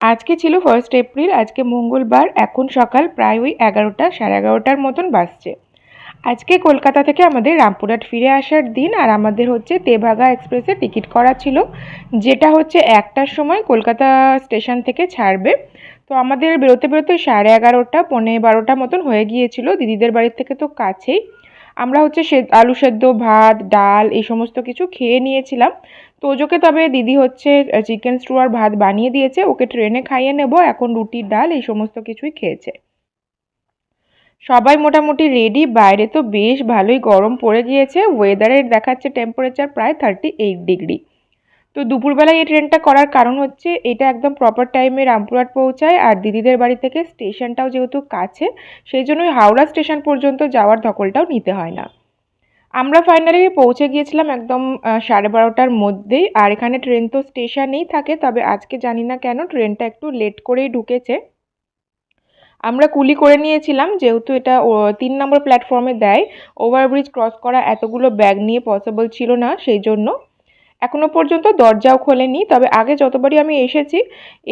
আজকে ছিল first April আজকে মঙ্গলবার, এখন সকাল প্রায় ওই এগারোটা, সাড়ে এগারোটার মতন বাজছে। আজকে কলকাতা থেকে আমাদের রামপুরহাট ফিরে আসার দিন আর আমাদের হচ্ছে তেভাগা এক্সপ্রেসে টিকিট করা ছিল, যেটা হচ্ছে একটার সময় কলকাতা স্টেশন থেকে ছাড়বে। তো আমাদের বেরোতে বেরোতে সাড়ে এগারোটা, পৌনে বারোটা মতন হয়ে গিয়েছিল। দিদিদের বাড়ির থেকে তো কাছেই। আমরা হচ্ছে সে আলু সেদ্ধ, ভাত, ডাল এই সমস্ত কিছু খেয়ে নিয়েছিলাম। তোজোকে তবে দিদি হচ্ছে চিকেন স্টু আর ভাত বানিয়ে দিয়েছে। ওকে ট্রেনে খাইয়ে নেব। এখন রুটি ডাল এই সমস্ত কিছুই খেয়েছে। সবাই মোটামুটি রেডি বাইরে তো বেশ ভালোই গরম পড়ে গিয়েছে। ওয়েদারের দেখাচ্ছে টেম্পারেচার প্রায় থার্টি এইট ডিগ্রি তো দুপুরবেলায় এই ট্রেনটা করার কারণ হচ্ছে এটা একদম প্রপার টাইমে রামপুরহাট পৌঁছায় আর দিদিদের বাড়ি থেকে স্টেশনটাও যেহেতু কাছে, সেই জন্যই হাওড়া স্টেশন পর্যন্ত যাওয়ার ধকলটাও নিতে হয় না। আমরা ফাইনালি পৌঁছে গিয়েছিলাম একদম সাড়ে বারোটার মধ্যেই আর এখানে ট্রেন তো স্টেশনেই থাকে, তবে আজকে জানি না কেন ট্রেনটা একটু লেট করেই ঢুকেছে। আমরা কুলি করে নিয়েছিলাম, যেহেতু এটা তিন নম্বর প্ল্যাটফর্মে দেয়। ওভারব্রিজ ক্রস করা এতগুলো ব্যাগ নিয়ে পসিবল ছিল না, সেই জন্য এখনও পর্যন্ত দরজাও খোলেনি, তবে আগে যতবারই আমি এসেছি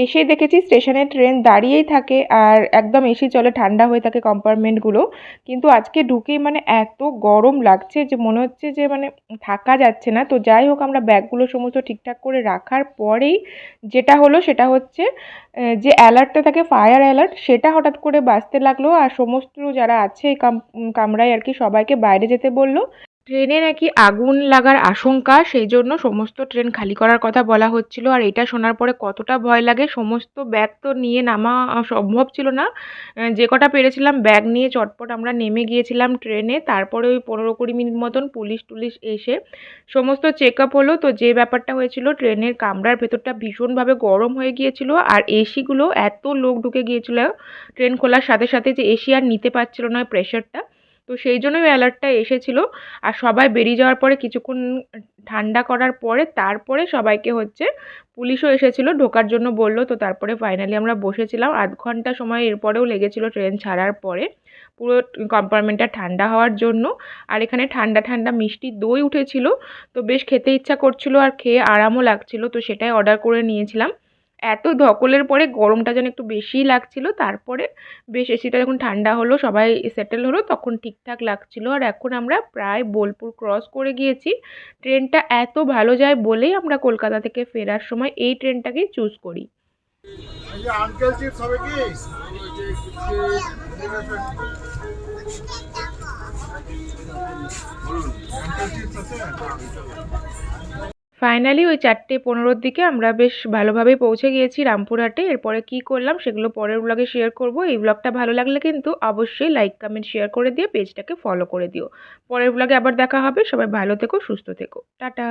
এসে দেখেছি স্টেশনে ট্রেন দাঁড়িয়েই থাকে আর একদম এসি চলে, ঠান্ডা হয়ে থাকে কম্পার্টমেন্টগুলো। কিন্তু আজকে ঢুকেই মানে এত গরম লাগছে যে, মনে হচ্ছে যে মানে থাকা যাচ্ছে না। তো যাই হোক, আমরা ব্যাগগুলো সমস্ত ঠিকঠাক করে রাখার পরেই যেটা হলো সেটা হচ্ছে যে অ্যালার্টটা থাকে, ফায়ার অ্যালার্ট, সেটা হঠাৎ করে বাজতে লাগল আর সমস্ত যারা আছে কামরায় আর কি সবাইকে বাইরে যেতে বলল। ট্রেনে নাকি আগুন লাগার আশঙ্কা সেই জন্য সমস্ত ট্রেন খালি করার কথা বলা হচ্ছিল। আর এটা শোনার পরে কতটা ভয় লাগে, সমস্ত ব্যাগ তো নিয়ে নামা সম্ভব ছিল না। যে কটা পেরেছিলাম ব্যাগ নিয়ে চটপট আমরা নেমে গিয়েছিলাম ট্রেনে। তারপরে ওই পনেরো কুড়ি মিনিট মতন পুলিশ টুলিশ এসে সমস্ত চেক আপ হলো। তো যে ব্যাপারটা হয়েছিল, ট্রেনের কামরার ভেতরটা ভীষণভাবে গরম হয়ে গিয়েছিল। আর এসিগুলো এত লোক ঢুকে গিয়েছিল, ট্রেন খোলার সাথে সাথে যে এসি আর নিতে পারছিল না প্রেশারটা তো সেই জন্যই ওই অ্যালার্টটা এসেছিল। আর সবাই বেরিয়ে যাওয়ার পরে কিছুক্ষণ ঠান্ডা করার পরে তারপরে সবাইকে হচ্ছে পুলিশও এসেছিল, ঢোকার জন্য বলল। তো তারপরে ফাইনালি আমরা বসেছিলাম। আধ ঘণ্টা সময় এরপরেও লেগেছিলো ট্রেন ছাড়ার পরে। পুরো কম্পার্টমেন্টটা ঠান্ডা হওয়ার জন্য। আর এখানে ঠান্ডা ঠান্ডা মিষ্টি দই উঠেছিল। তো বেশ খেতে ইচ্ছা করছিল আর খেয়ে আরামও লাগছিল। তো সেটাই অর্ডার করে নিয়েছিলাম। এত ধকলের পরে গরমটা যেন একটু বেশিই লাগছিল, তারপরে বেশ এসিটা যখন ঠান্ডা হলো, সবাই সেটেল হলো, তখন ঠিকঠাক লাগছিল। আর এখন আমরা প্রায় বোলপুর ক্রস করে গিয়েছি। ট্রেনটা এত ভালো যায় বলেই আমরা কলকাতা থেকে ফেরার সময় এই ট্রেনটাকেই চুজ করি। ফাইনালি ওই চারটে পনেরোর দিকে আমরা বেশ ভালোভাবে পৌঁছে গিয়েছি রামপুরহাটে। এরপরে কি করলাম সেগুলো পরের ব্লগে শেয়ার করব। এই ব্লগটা ভালো লাগলে কিন্তু অবশ্যই লাইক কমেন্ট শেয়ার করে দিয়ে পেজটাকে ফলো করে দিও। পরের ব্লগে আবার দেখা হবে। সবাই ভালো থেকো, সুস্থ থেকো। টাটা!